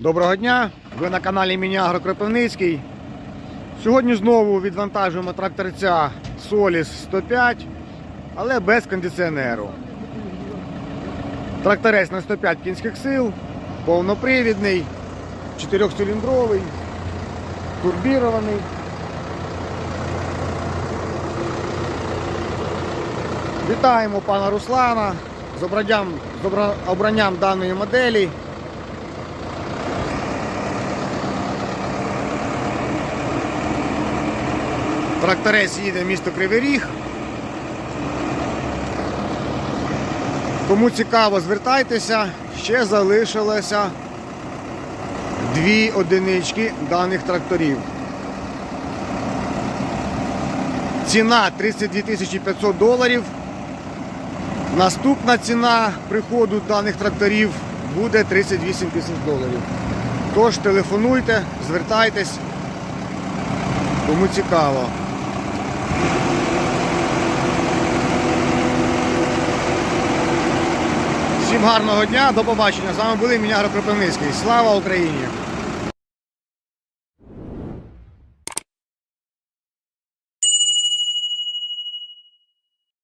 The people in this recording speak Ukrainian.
Доброго дня! Ви на каналі Мінягро Кропивницький. Сьогодні знову відвантажуємо тракторця Solis 105, але без кондиціонеру. Тракторець на 105 кінських сил, повнопривідний, 4-циліндровий, турбірований. Вітаємо пана Руслана з обранням даної моделі. Тракторець їде в місто Кривий Ріг. Кому цікаво, звертайтеся, ще залишилося дві одинички даних тракторів. Ціна 32 тисячі 500 доларів. Наступна ціна приходу даних тракторів буде 38 тисяч доларів. Тож телефонуйте, звертайтесь, кому цікаво. Всім гарного дня, до побачення. З вами були Мінягро Кропивницький. Слава Україні!